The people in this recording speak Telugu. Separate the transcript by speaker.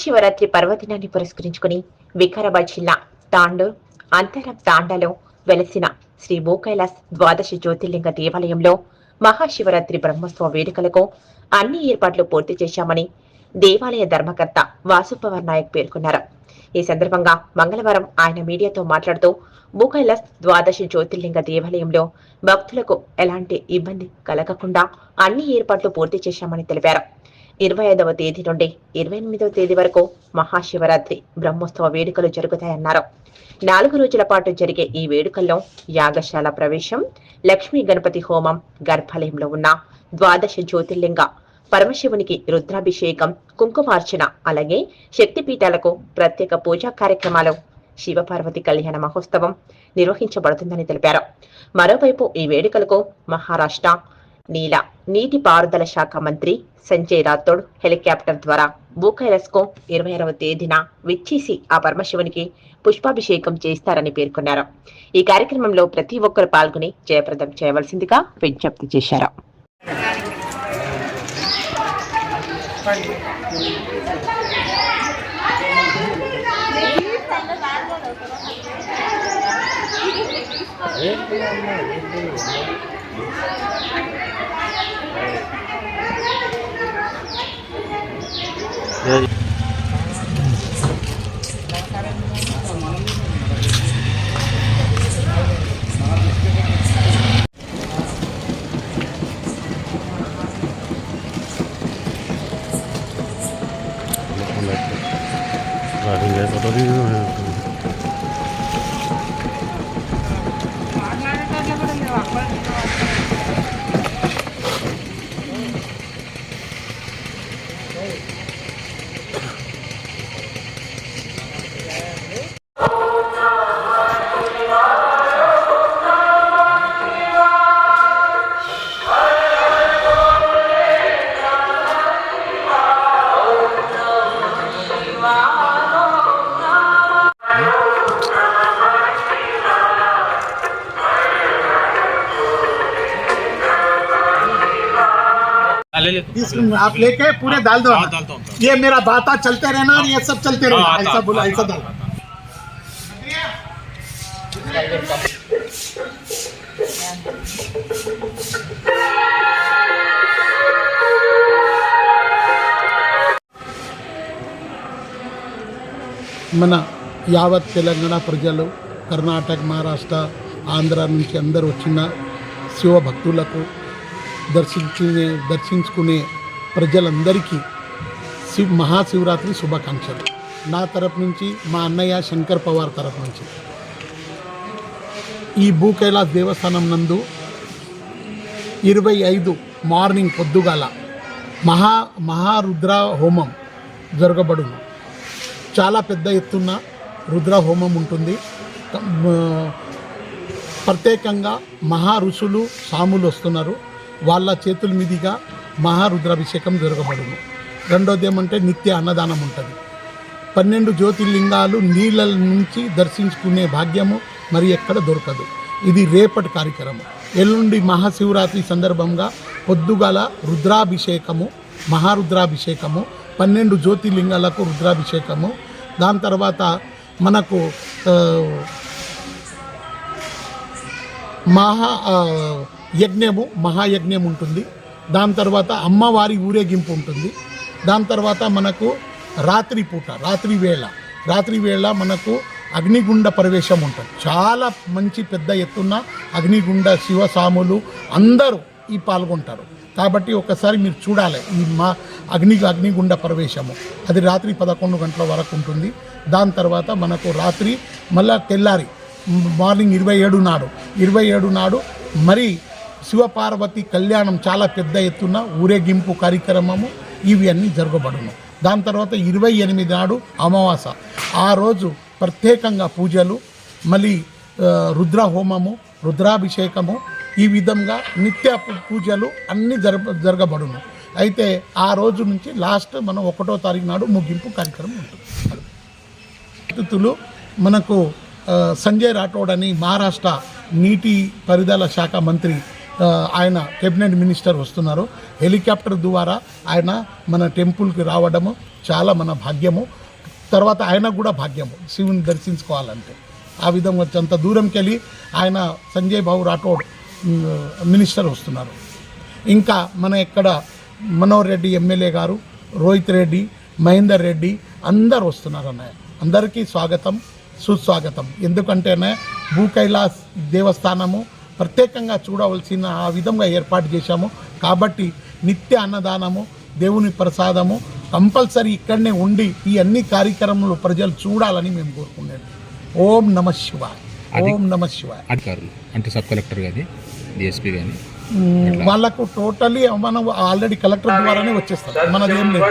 Speaker 1: మహాశివరాత్రి పర్వదినాన్ని పురస్కరించుకుని వికారాబాద్ జిల్లా తాండూర్ అంతరం తాండాలో వెలసిన శ్రీ భూకైలాస్ ద్వాదశ జ్యోతిర్లింగ దేవాలయంలో మహాశివరాత్రి బ్రహ్మోత్సవ వేడుకలకు అన్ని ఏర్పాట్లు పూర్తి చేశామని దేవాలయ ధర్మకర్త వాసుపవర్ నాయక్ పేర్కొన్నారు. ఈ సందర్భంగా మంగళవారం ఆయన మీడియాతో మాట్లాడుతూ భూకైలాస్ ద్వాదశ జ్యోతిర్లింగ దేవాలయంలో భక్తులకు ఎలాంటి ఇబ్బంది కలగకుండా అన్ని ఏర్పాట్లు పూర్తి చేశామని తెలిపారు. ఇరవై ఐదవ తేదీ నుండి ఇరవై ఎనిమిదవ తేదీ వరకు మహాశివరాత్రి బ్రహ్మోత్సవ వేడుకలు జరుగుతాయన్నారు. నాలుగు రోజుల పాటు జరిగే ఈ వేడుకల్లో యాగశాల ప్రవేశం లక్ష్మీ గణపతి హోమం గర్భాలయంలో ఉన్న ద్వాదశ జ్యోతిర్లింగ పరమశివునికి రుద్రాభిషేకం కుంకుమార్చన అలాగే శక్తిపీఠాలకు ప్రత్యేక పూజా కార్యక్రమాలు శివపార్వతి కళ్యాణ మహోత్సవం నిర్వహించబడుతుందని తెలిపారు. మరోవైపు ఈ వేడుకలకు మహారాష్ట్ర నీల. నీటి పారుదల శాఖ మంత్రి సంజయ్ రాథోడ్ హెలికాప్టర్ ద్వారా భూకైలాస్కు ఇరవై ఆరవ తేదీన విచ్చేసి ఆ పరమశివునికి పుష్పాభిషేకం చేస్తారని పేర్కొన్నారు. ఈ కార్యక్రమంలో ప్రతి ఒక్కరు పాల్గొని జయప్రదం చేయవలసిందిగా విజ్ఞప్తి చేశారు.
Speaker 2: Tadi.
Speaker 3: ले ले
Speaker 4: इसमें आप लेके पूरे डाल दो
Speaker 3: हाँ, डालता हूँ, डालता
Speaker 4: ये मेरा बाता चलते रहना और ये सब चलते
Speaker 3: हाँ,
Speaker 4: रहना
Speaker 3: आता,
Speaker 4: ऐसा बोला
Speaker 3: आता,
Speaker 4: ऐसा
Speaker 3: आता,
Speaker 4: डाल
Speaker 3: आता।
Speaker 4: మన యావత్ తెలంగాణ ప్రజలు కర్ణాటక మహారాష్ట్ర ఆంధ్ర నుంచి అందరు వచ్చిన శివ భక్తులకు దర్శించుకునే దర్శించుకునే ప్రజలందరికీ శివ్ మహాశివరాత్రి శుభాకాంక్షలు. నా తరపు నుంచి మా అన్నయ్య శంకర్ పవార్ తరపు నుంచి. ఈ భూకైలాస్ దేవస్థానం నందు ఇరవై ఐదు మార్నింగ్ పొద్దుగాల మహా మహారుద్ర హోమం జరగబడును. చాలా పెద్ద ఎత్తున రుద్ర హోమం ఉంటుంది ప్రత్యేకంగా మహా ఋషులు సాములు వస్తున్నారు. వాళ్ళ చేతుల మీదుగా మహారుద్రాభిషేకం జరగబడును. రెండోది ఏమంటే నిత్య అన్నదానం ఉంటుంది. పన్నెండు జ్యోతిర్లింగాలు నీళ్ళ నుంచి దర్శించుకునే భాగ్యము మరి ఎక్కడ దొరకదు. ఇది రేపటి కార్యక్రమం. ఎల్లుండి మహాశివరాత్రి సందర్భంగా పొద్దుగల రుద్రాభిషేకము మహారుద్రాభిషేకము పన్నెండు జ్యోతిర్లింగాలకు రుద్రాభిషేకము దాని తర్వాత మనకు మహా యజ్ఞము మహాయజ్ఞం ఉంటుంది. దాని తర్వాత అమ్మవారి ఊరేగింపు ఉంటుంది. దాని తర్వాత మనకు రాత్రి పూట రాత్రి వేళ. రాత్రి వేళ మనకు అగ్నిగుండ ప్రవేశం ఉంటుంది. చాలా మంచి పెద్ద ఎత్తున అగ్నిగుండ శివసాములు అందరూ ఈ పాల్గొంటారు. కాబట్టి ఒకసారి మీరు చూడాలి ఈ మా అగ్ని అగ్నిగుండ ప్రవేశము. అది రాత్రి పదకొండు గంటల వరకు ఉంటుంది. దాని తర్వాత మనకు రాత్రి మళ్ళా తెల్లారి మార్నింగ్ ఇరవై ఏడు నాడు ఇరవై ఏడు నాడు మరి శివపార్వతి కళ్యాణం చాలా పెద్ద ఎత్తున ఊరేగింపు కార్యక్రమము ఇవి అన్నీ జరగబడును. దాని తర్వాత ఇరవై ఎనిమిది నాడు అమావాస. ఆ రోజు ప్రత్యేకంగా పూజలు మళ్ళీ రుద్రహోమము రుద్ర హోమము రుద్రాభిషేకము ఈ విధంగా నిత్య పూజలు అన్నీ జరగ జరగబడును. అయితే ఆ రోజు నుంచి లాస్ట్ మనం ఒకటో తారీఖు నాడు ముగింపు కార్యక్రమం ఉంటుంది. అతిథులు మనకు సంజయ్ రాఠోడ్ అని మహారాష్ట్ర నీటి పరిదల శాఖ మంత్రి ఆయన కేబినెట్ మినిస్టర్ వస్తున్నారు. హెలికాప్టర్ ద్వారా ఆయన మన టెంపుల్కి రావడము చాలా మన భాగ్యము. తర్వాత ఆయన కూడా భాగ్యము శివుని దర్శించుకోవాలంటే. ఆ విధంగా వచ్చి అంత దూరంకి వెళ్ళి ఆయన సంజయ్ బాబు రాఠోడ్ మినిస్టర్ వస్తున్నారు. ఇంకా మన ఇక్కడ మనోహర్ రెడ్డి ఎమ్మెల్యే గారు రోహిత్ రెడ్డి మహేందర్ రెడ్డి అందరు వస్తున్నారు అన్నయ్య. అందరికీ స్వాగతం సుస్వాగతం. ఎందుకంటేనే భూ కైలాస్ దేవస్థానము ప్రత్యేకంగా చూడవలసిన ఆ విధంగా ఏర్పాటు చేశాము. కాబట్టి నిత్య అన్నదానము దేవుని ప్రసాదము కంపల్సరీ ఇక్కడనే ఉండి ఈ అన్ని కార్యక్రమాలు ప్రజలు చూడాలని మేము కోరుకునేది ఓం నమ శివాయ. ఓం నమ శివాయ.
Speaker 5: అధికారులు అంటే సబ్ కలెక్టర్ కానీ డిఎస్పీ కానీ
Speaker 4: మ్, వాళ్ళకు టోటలీ మనం ఆల్రెడీ కలెక్టర్ ద్వారానే వచ్చేస్తాం. మనదేం లేదు.